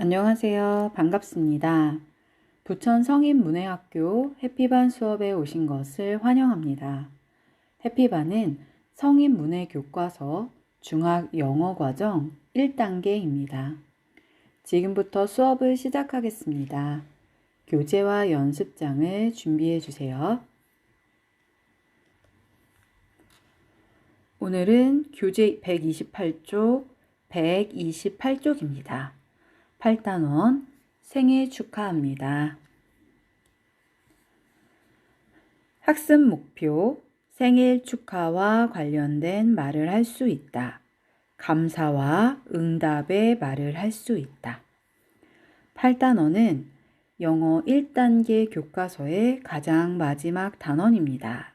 안녕하세요. 반갑습니다. 부천 성인문해학교 해피반 수업에 오신 것을 환영합니다. 해피반은 성인문해 교과서 중학 영어 과정 1단계입니다. 지금부터 수업을 시작하겠습니다. 교재와 연습장을 준비해 주세요. 오늘은 교재 128쪽, 128쪽입니다. 8단원 생일 축하합니다. 학습 목표 생일 축하와 관련된 말을 할 수 있다. 감사와 응답의 말을 할 수 있다. 8단원은 영어 1단계 교과서의 가장 마지막 단원입니다.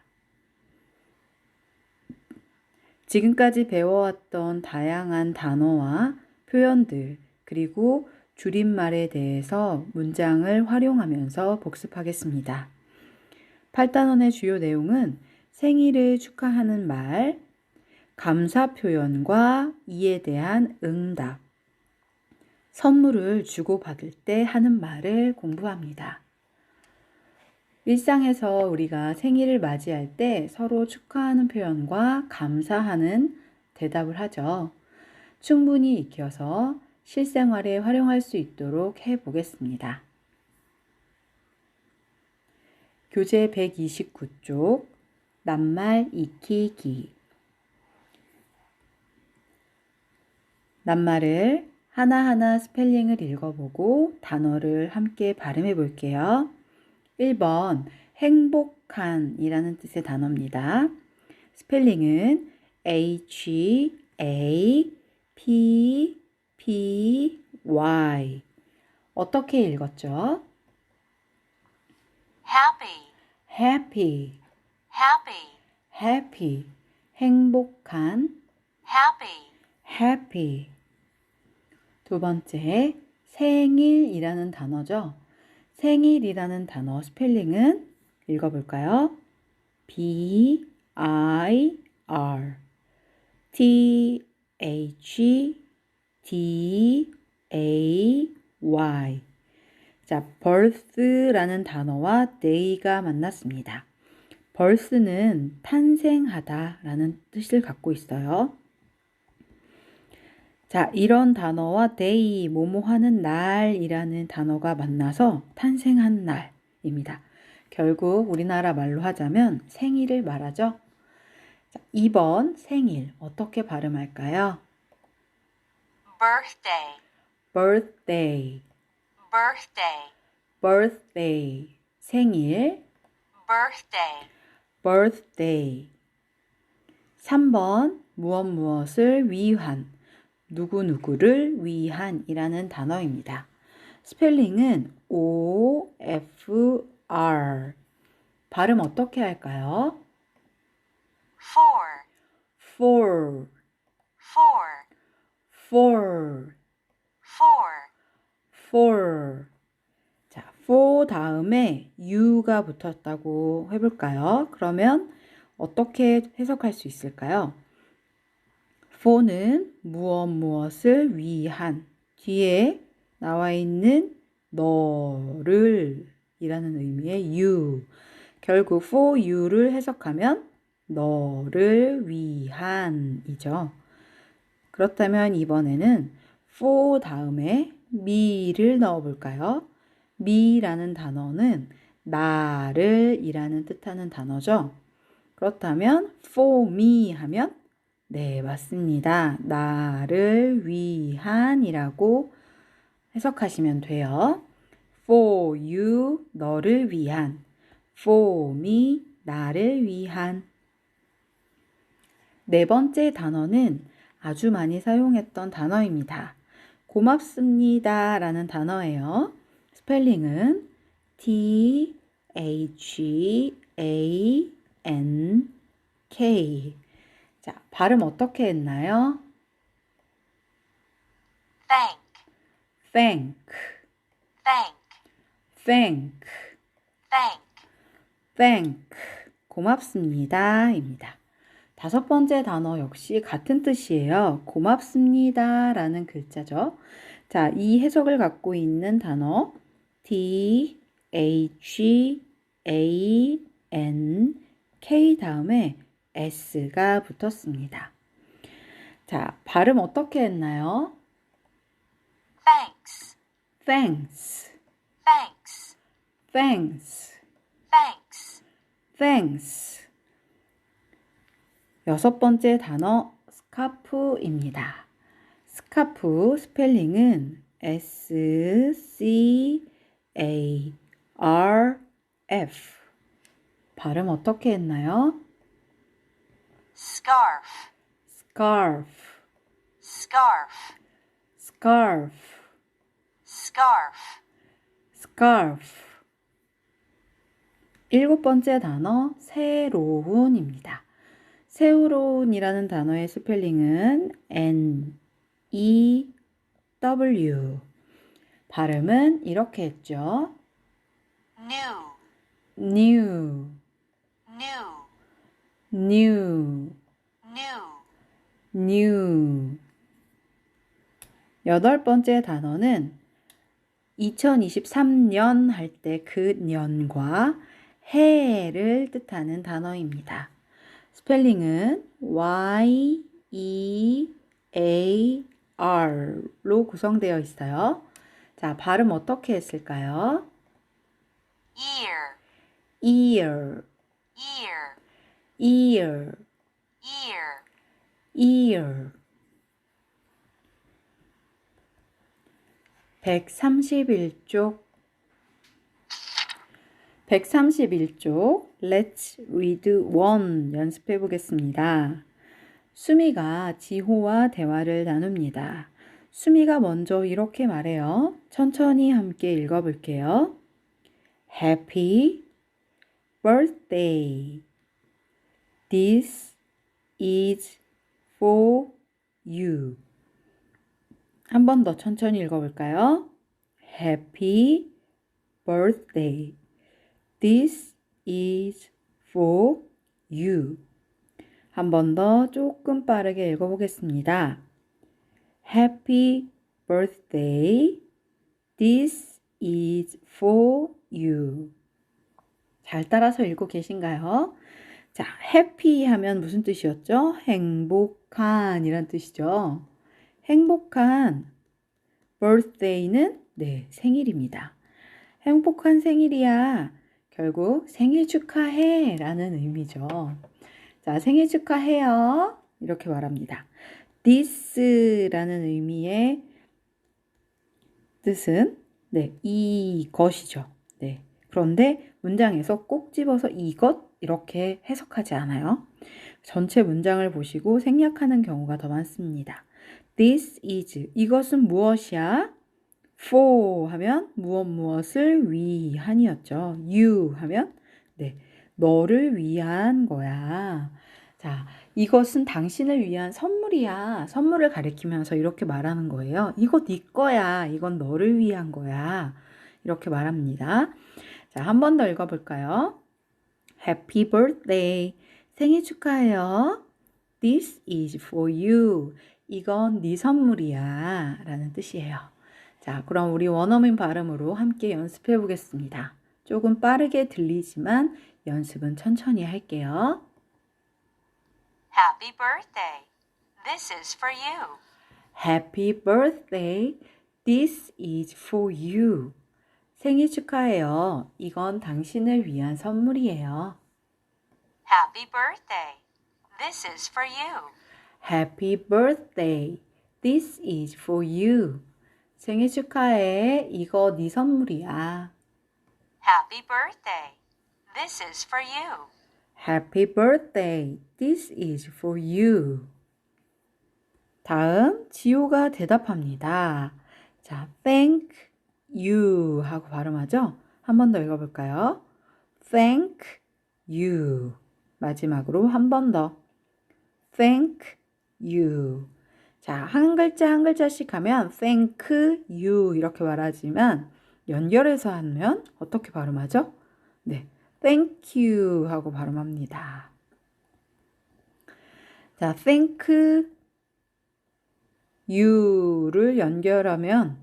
지금까지 배워왔던 다양한 단어와 표현들, 그리고 줄임말에 대해서 문장을 활용하면서 복습하겠습니다. 8단원의 주요 내용은 생일을 축하하는 말, 감사 표현과 이에 대한 응답, 선물을 주고받을 때 하는 말을 공부합니다. 일상에서 우리가 생일을 맞이할 때 서로 축하하는 표현과 감사하는 대답을 하죠. 충분히 익혀서 실생활에 활용할 수 있도록 해 보겠습니다. 교재 129쪽 낱말 익히기 낱말을 하나하나 스펠링을 읽어보고 단어를 함께 발음해 볼게요. 1번 행복한 이라는 뜻의 단어입니다. 스펠링은 H A P P Y 어떻게 읽었죠? happy, happy, happy, happy, 행복한, happy, happy. 두 번째, 생일이라는 단어죠. 생일이라는 단어 스펠링은 읽어 볼까요? B I R T H D A Y 자, birth라는 단어와 day가 만났습니다. birth는 탄생하다라는 뜻을 갖고 있어요. 자, 이런 단어와 day, 뭐뭐 하는 날이라는 단어가 만나서 탄생한 날입니다. 결국 우리나라 말로 하자면 생일을 말하죠. 자, 2번 생일 어떻게 발음할까요? Birthday, birthday, birthday, birthday, 생일, birthday, birthday. 3번 무엇 무엇을 위한, 누구누구를 위한이라는 단어입니다. 스펠링은 O, F, R. 발음 어떻게 할까요? for, for, for, for, for, for. 자, for 다음에 you가 붙었다고 해볼까요? 그러면 어떻게 해석할 수 있을까요? for는 무엇 무엇을 위한 뒤에 나와 있는 너를 이라는 의미의 you 결국 for you를 해석하면 너를 위한이죠. 그렇다면 이번에는 for 다음에 me를 넣어 볼까요? me라는 단어는 나를 이라는 뜻하는 단어죠. 그렇다면 for me 하면 네, 맞습니다. 나를 위한이라고 해석하시면 돼요. for you 너를 위한 for me 나를 위한 네 번째 단어는 아주 많이 사용했던 단어입니다. 고맙습니다 라는 단어예요. 스펠링은 T H A N K. 자, 발음 어떻게 했나요? thank, thank, thank, thank, thank, thank. 고맙습니다. 입니다. 다섯 번째 단어 역시 같은 뜻이에요. 고맙습니다 라는 글자죠. 자, 이 해석을 갖고 있는 단어 D, H, A, N, K 다음에 S가 붙었습니다. 자, 발음 어떻게 했나요? thanks, Thanks, thanks, thanks, thanks, thanks. 여섯 번째 단어 스카프입니다. 스카프 스펠링은 S C A R F. 발음 어떻게 했나요? scarf, scarf, scarf, scarf, scarf, scarf. 일곱 번째 단어 새로운입니다. 새로운이라는 단어의 스펠링은 N E W. 발음은 이렇게 했죠. new, new, new, new, new, new. 여덟 번째 단어는 2023년 할 때 그 년과 해를 뜻하는 단어입니다. 스펠링은 Y E A R로 구성되어 있어요. 자, 발음 어떻게 했을까요? ear, ear, ear, ear, ear, ear. 131쪽 131쪽 Let's read one 연습해 보겠습니다. 수미가 지호와 대화를 나눕니다. 수미가 먼저 이렇게 말해요. 천천히 함께 읽어 볼게요. Happy birthday. This is for you. 한 번 더 천천히 읽어 볼까요? Happy birthday. This is for you. 한 번 더 조금 빠르게 읽어보겠습니다. Happy birthday. This is for you. 잘 따라서 읽고 계신가요? 자, happy 하면 무슨 뜻이었죠? 행복한 이란 뜻이죠. 행복한 birthday는 네, 생일입니다. 행복한 생일이야. 결국 생일 축하해 라는 의미죠. 자, 생일 축하해요. 이렇게 말합니다. this라는 의미의 뜻은 네, 이것이죠. 네. 그런데 문장에서 꼭 집어서 이것 이렇게 해석하지 않아요. 전체 문장을 보시고 생략하는 경우가 더 많습니다. This is 이것은 무엇이야? For 하면 무엇 무엇을 위한이었죠. You 하면 네 너를 위한 거야. 자 이것은 당신을 위한 선물이야. 선물을 가리키면서 이렇게 말하는 거예요. 이거 네 거야. 이건 너를 위한 거야. 이렇게 말합니다. 자, 한 번 더 읽어 볼까요? Happy birthday. 생일 축하해요. This is for you. 이건 네 선물이야. 라는 뜻이에요. 자, 그럼 우리 원어민 발음으로 함께 연습해 보겠습니다. 조금 빠르게 들리지만 연습은 천천히 할게요. happy birthday. This is for you. Happy birthday. This is for you. 생일 축하해요. 이건 당신을 위한 선물이에요. Happy birthday. This is for you. Happy birthday. This is for you. 생일 축하해. 이거 네 선물이야. Happy birthday. This is for you. Happy birthday. This is for you. 다음 지호가 대답합니다. 자, thank you 하고 발음하죠? 한 번 더 읽어볼까요? Thank you. 마지막으로 한 번 더. Thank you. 자, 한 글자 한 글자씩 하면 thank you 이렇게 말하지만 연결해서 하면 어떻게 발음하죠? 네, thank you 하고 발음합니다. 자, thank you를 연결하면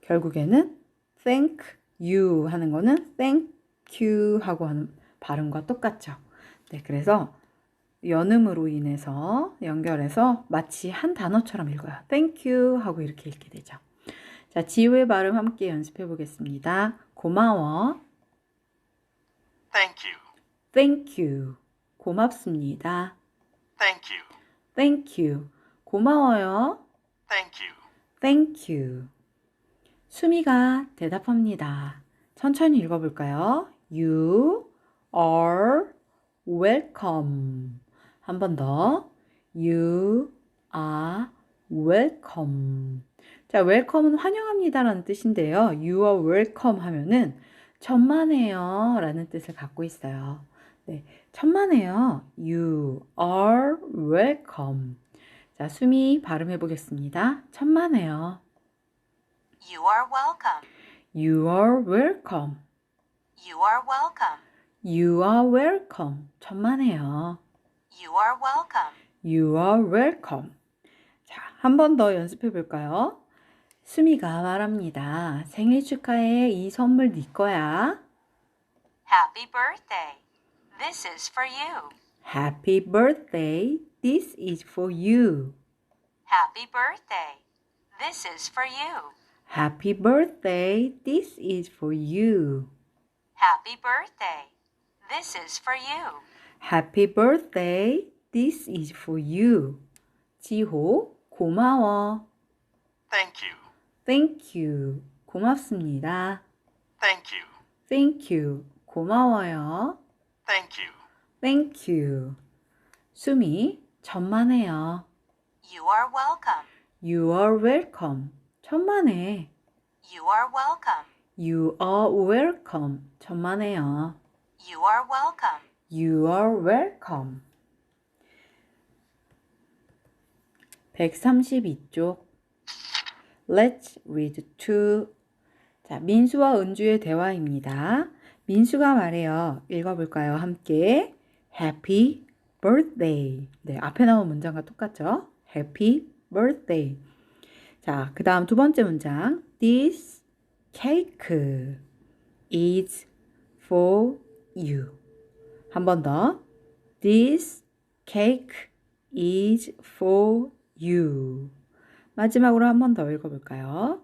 결국에는 thank you 하는 거는 thank you 하고 하는 발음과 똑같죠. 네, 그래서 연음으로 인해서 연결해서 마치 한 단어처럼 읽어요. thank you 하고 이렇게 읽게 되죠. 자, 지우의 발음 함께 연습해 보겠습니다. 고마워. Thank you. thank you. 고맙습니다. Thank you. thank you. 고마워요. Thank you. thank you. 수미가 대답합니다. 천천히 읽어볼까요? You are welcome. 한 번 더. You are welcome. 자, welcome은 환영합니다라는 뜻인데요. You are welcome 하면은 천만에요 라는 뜻을 갖고 있어요. 네, 천만에요. You are welcome. 자, 수미 발음해 보겠습니다. 천만에요. You are welcome. You are welcome. You are welcome. You are welcome. 천만에요. You are welcome. You are welcome. 자, 한 번 더 연습해 볼까요? 수미가 말합니다. 생일 축하해. 이 선물 네 거야. Happy birthday. This is for you. Happy birthday. This is for you. Happy birthday. This is for you. Happy birthday. This is for you. Happy birthday. This is for you. Happy birthday. This is for you. 지호, 고마워. Thank you. Thank you. 고맙습니다. Thank you. Thank you. 고마워요. Thank you. Thank you. 수미, 천만에요. You are welcome. You are welcome. 천만에. You are welcome. You are welcome. 천만에요. You are welcome. You are welcome. 132쪽. Let's read to. 자, 민수와 은주의 대화입니다. 민수가 말해요. 읽어볼까요? 함께. Happy birthday. 네, 앞에 나온 문장과 똑같죠? Happy birthday. 자, 그 다음 두 번째 문장. This cake is for you. 한 번 더. This cake is for you. 마지막으로 한 번 더 읽어볼까요?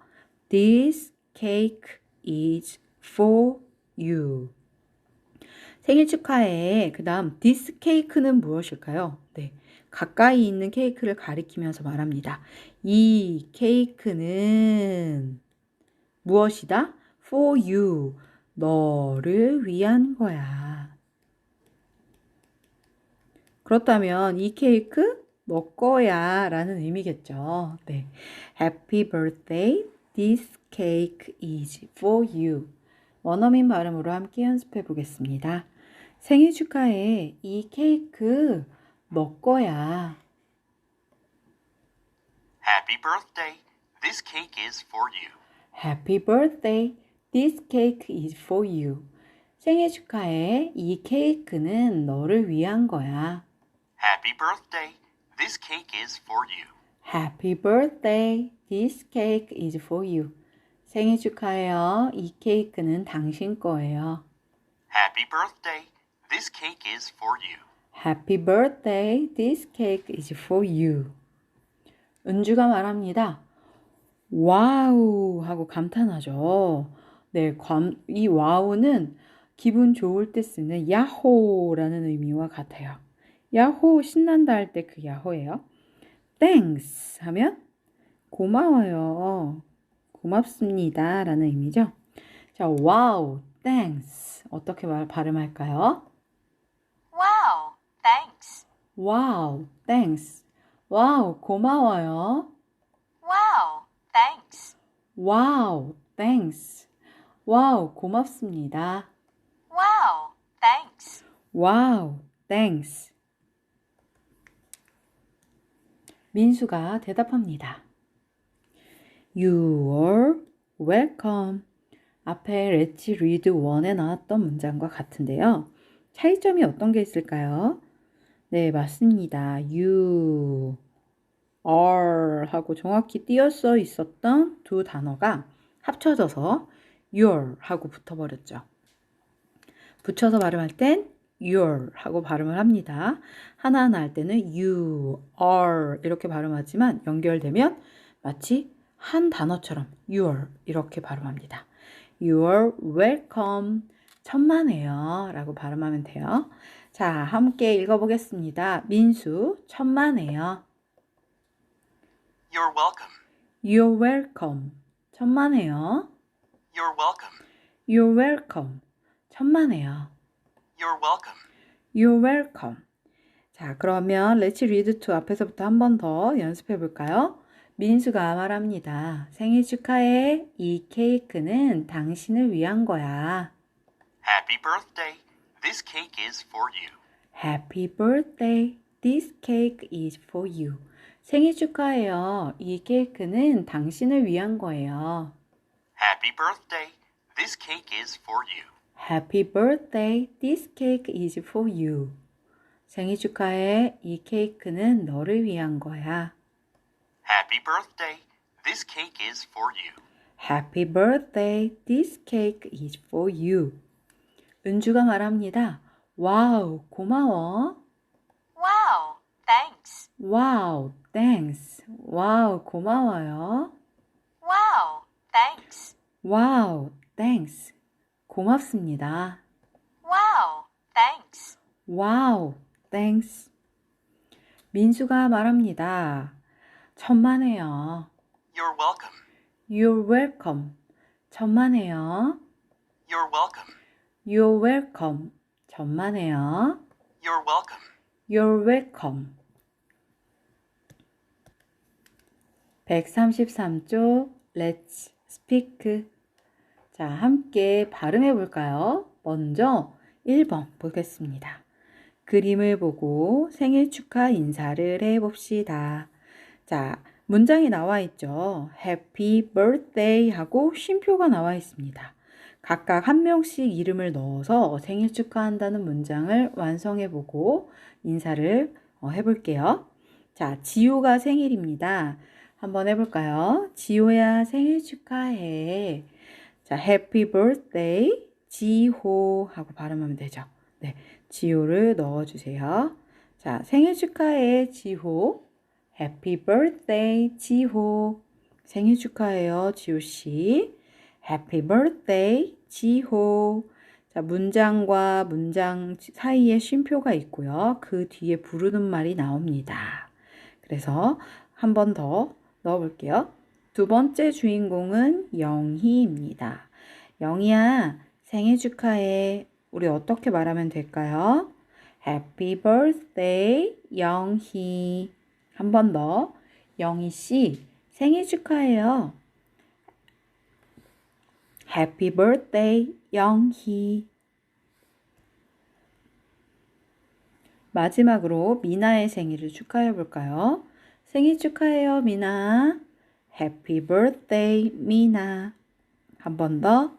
This cake is for you. 생일 축하해. 그 다음, this cake는 무엇일까요? 네. 가까이 있는 케이크를 가리키면서 말합니다. 이 케이크는 무엇이다? For you. 너를 위한 거야. 그렇다면 이 케이크 너 거야 라는 의미겠죠. 네. Happy birthday. This cake is for you. 원어민 발음으로 함께 연습해 보겠습니다. 생일 축하해. 이 케이크 너 거야. Happy birthday. This cake is for you. Happy birthday. This cake is for you. 생일 축하해. 이 케이크는 너를 위한 거야. Happy birthday. This cake is for you. Happy birthday. This cake is for you. 생일 축하해요. 이 케이크는 당신 거예요. Happy birthday. This cake is for you. Happy birthday. This cake is for you. 은주가 말합니다. 와우 하고 감탄하죠. 네, 감, 이 와우는 기분 좋을 때 쓰는 야호라는 의미와 같아요. 야호 신난다 할 때 그 야호예요. Thanks 하면 고마워요. 고맙습니다 라는 의미죠. 자, 와우, thanks 어떻게 말 발음할까요? Wow. Thanks. 와우, thanks. 와우, 고마워요. Wow. Thanks. 와우, thanks. 와우, 고맙습니다. Wow. Thanks. 와우, thanks. 민수가 대답합니다. You are welcome. 앞에 Let's read one에 나왔던 문장과 같은데요. 차이점이 어떤 게 있을까요? 네, 맞습니다. you are 하고 정확히 띄어써 있었던 두 단어가 합쳐져서 your 하고 붙어버렸죠. 붙여서 발음할 땐 your 하고 발음을 합니다. 하나하나 할 때는 you are 이렇게 발음하지만 연결되면 마치 한 단어처럼 your 이렇게 발음합니다. You're welcome. 천만에요. 라고 발음하면 돼요. 자, 함께 읽어보겠습니다. 민수, 천만에요. You're welcome. You're welcome. 천만에요. You're welcome. You're welcome. 천만에요. You're welcome. You're welcome. 자, 그러면 Let's read to 앞에서부터 한 번 더 연습해 볼까요? 민수가 말합니다. 생일 축하해. 이 케이크는 당신을 위한 거야. Happy birthday. This cake is for you. Happy birthday. This cake is for you. 생일 축하해요. 이 케이크는 당신을 위한 거예요. Happy birthday. This cake is for you. Happy birthday. This cake is for you. 생일 축하해. 이 케이크는 너를 위한 거야. Happy birthday. This cake is for you. Happy birthday. This cake is for you. 은주가 말합니다. 와우, 고마워. Wow, thanks. 와우, thanks. 와우, 고마워요. Wow, thanks. 와우, thanks. 고맙습니다. Wow, thanks. 와우, thanks. 민수가 말합니다. 천만에요. You're welcome. You're welcome. 천만에요. You're welcome. You're welcome. 천만에요. You're welcome. You're welcome. 133쪽 Let's speak. 자, 함께 발음해 볼까요? 먼저 1번 보겠습니다. 그림을 보고 생일 축하 인사를 해 봅시다. 자, 문장이 나와 있죠. Happy birthday 하고 쉼표가 나와 있습니다. 각각 한 명씩 이름을 넣어서 생일 축하한다는 문장을 완성해 보고 인사를 어, 해볼게요. 자, 지호가 생일입니다. 한번 해볼까요? 지호야 생일 축하해. 자, happy birthday 지호 하고 발음하면 되죠. 네, 지호를 넣어주세요. 자, 생일 축하해 지호. Happy birthday 지호. 생일 축하해요 지호 씨. Happy birthday 지호. 자, 문장과 문장 사이에 쉼표가 있고요. 그 뒤에 부르는 말이 나옵니다. 그래서 한 번 더 넣어볼게요. 두 번째 주인공은 영희입니다. 영희야, 생일 축하해. 우리 어떻게 말하면 될까요? Happy birthday, 영희. 한 번 더. 영희 씨, 생일 축하해요. Happy birthday, 영희. 마지막으로 미나의 생일을 축하해 볼까요? 생일 축하해요, 미나. Happy birthday, 미나. 한 번 더.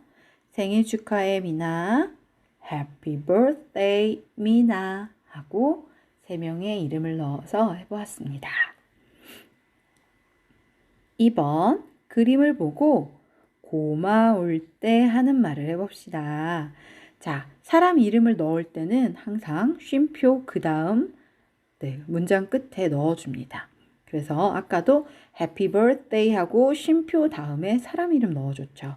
생일 축하해, 미나. Happy birthday, 미나. 하고 세 명의 이름을 넣어서 해보았습니다. 2번. 그림을 보고 고마울 때 하는 말을 해봅시다. 자, 사람 이름을 넣을 때는 항상 쉼표 그 다음 네, 문장 끝에 넣어줍니다. 그래서 아까도 Happy Birthday 하고 쉼표 다음에 사람 이름 넣어줬죠.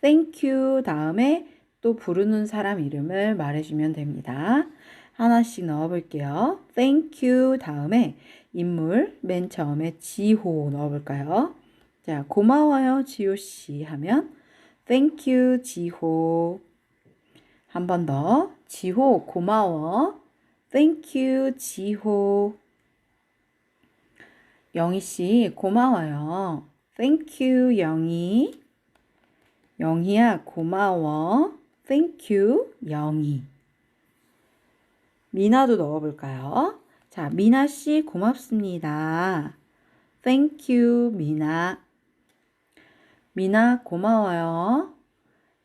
Thank you 다음에 또 부르는 사람 이름을 말해주면 됩니다. 하나씩 넣어볼게요. Thank you 다음에 인물 맨 처음에 지호 넣어볼까요? 자, 고마워요 지호 씨 하면 Thank you 지호 한 번 더. 지호, 고마워. Thank you, 지호. 영희 씨, 고마워요. Thank you, 영희. 영희야, 고마워. Thank you, 영희. 미나도 넣어볼까요? 자, 미나 씨, 고맙습니다. Thank you, 미나. 미나, 고마워요.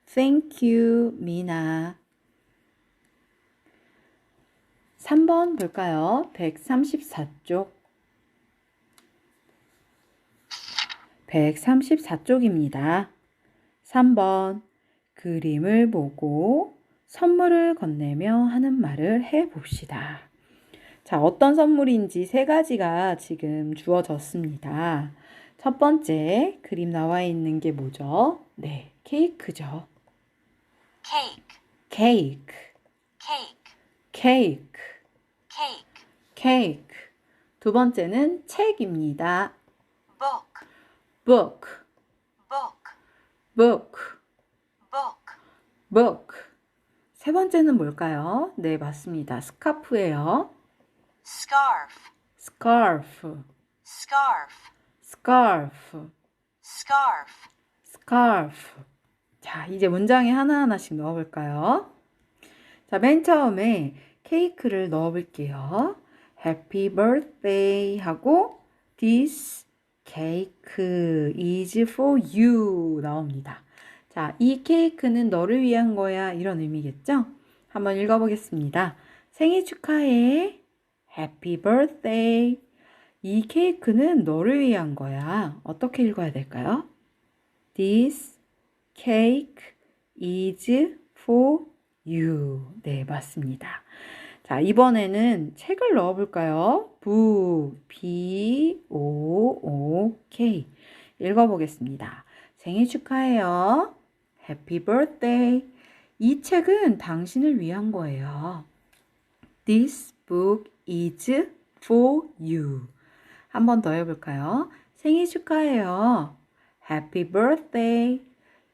Thank you, 미나. 3번 볼까요? 134쪽. 134쪽입니다. 3번. 그림을 보고 선물을 건네며 하는 말을 해 봅시다. 자, 어떤 선물인지 세 가지가 지금 주어졌습니다. 첫 번째, 그림 나와 있는 게 뭐죠? 네, 케이크죠. cake, 케이크, cake, 케이크, cake, 케이크. 두 번째는 책입니다. Book, book, book, book, book. 세 번째는 뭘까요? 네, 맞습니다. 스카프예요. scarf, scarf, scarf, scarf, scarf, scarf. 자, 이제 문장에 하나하나씩 넣어 볼까요? 자, 맨 처음에 케이크를 넣어 볼게요. Happy birthday 하고 This cake is for you 나옵니다. 자, 이 케이크는 너를 위한 거야. 이런 의미겠죠? 한번 읽어보겠습니다. 생일 축하해. Happy birthday. 이 케이크는 너를 위한 거야. 어떻게 읽어야 될까요? This cake is for you. 네, 맞습니다. 자, 이번에는 책을 넣어볼까요? book, b, o, o, k. 읽어보겠습니다. 생일 축하해요. Happy birthday. 이 책은 당신을 위한 거예요. This book is for you. 한 번 더 해볼까요? 생일 축하해요. Happy birthday.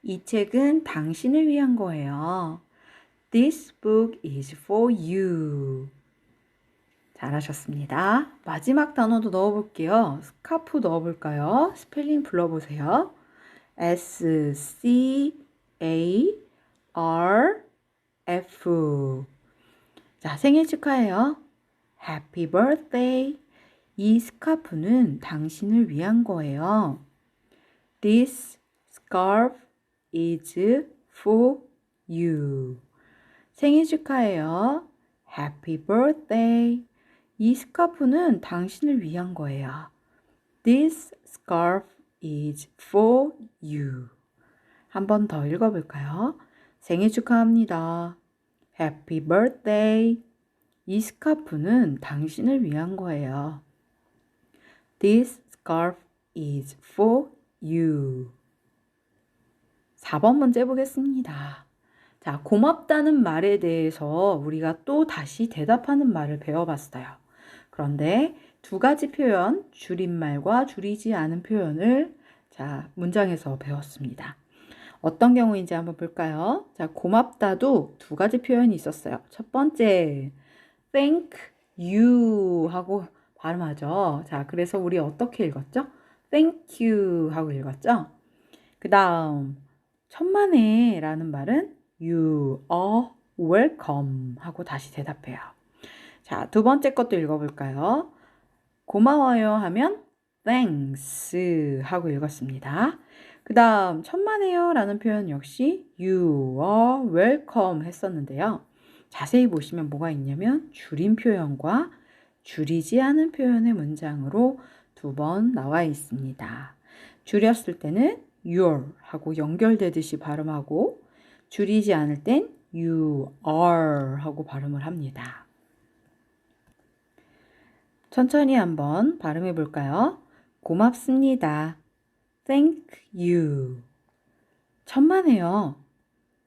이 책은 당신을 위한 거예요. This book is for you. 잘하셨습니다. 마지막 단어도 넣어볼게요. 스카프 넣어볼까요? 스펠링 불러보세요. S, C, A, R, F. 자, 생일 축하해요. Happy birthday. 이 스카프는 당신을 위한 거예요. This scarf is for you. 생일 축하해요. Happy birthday. 이 스카프는 당신을 위한 거예요. This scarf is for you. 한 번 더 읽어볼까요? 생일 축하합니다. Happy birthday. 이 스카프는 당신을 위한 거예요. This scarf is for you. 4번 문제 보겠습니다. 자, 고맙다는 말에 대해서 우리가 또 다시 대답하는 말을 배워봤어요. 그런데 두 가지 표현, 줄임말과 줄이지 않은 표현을 자, 문장에서 배웠습니다. 어떤 경우인지 한번 볼까요? 자, 고맙다도 두 가지 표현이 있었어요. 첫 번째, thank you 하고 발음하죠. 자, 그래서 우리 어떻게 읽었죠? thank you 하고 읽었죠? 그 다음, 천만에 라는 말은 you are welcome 하고 다시 대답해요. 자, 두 번째 것도 읽어볼까요? 고마워요 하면 thanks 하고 읽었습니다. 그 다음, 천만에요 라는 표현 역시 you are welcome 했었는데요. 자세히 보시면 뭐가 있냐면 줄임 표현과 줄이지 않은 표현의 문장으로 두 번 나와 있습니다. 줄였을 때는 your 하고 연결되듯이 발음하고 줄이지 않을 땐 you are 하고 발음을 합니다. 천천히 한번 발음해 볼까요? 고맙습니다. Thank you. 천만에요.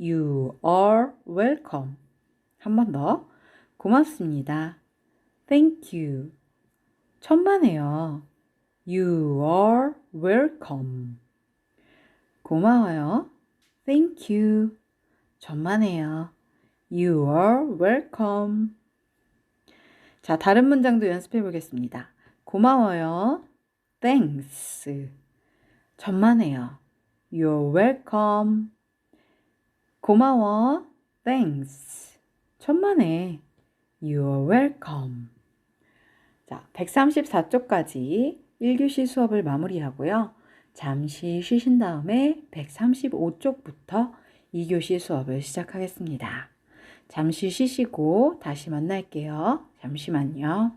You are welcome. 한 번 더. 고맙습니다. Thank you. 천만에요. You are welcome. 고마워요. Thank you. 천만에요. You are welcome. 자, 다른 문장도 연습해 보겠습니다. 고마워요. Thanks. 천만에요. You're welcome. 고마워. Thanks. 천만에. You're welcome. 자, 134쪽까지 1교시 수업을 마무리하고요. 잠시 쉬신 다음에 135쪽부터 2교시 수업을 시작하겠습니다. 잠시 쉬시고 다시 만날게요. 잠시만요.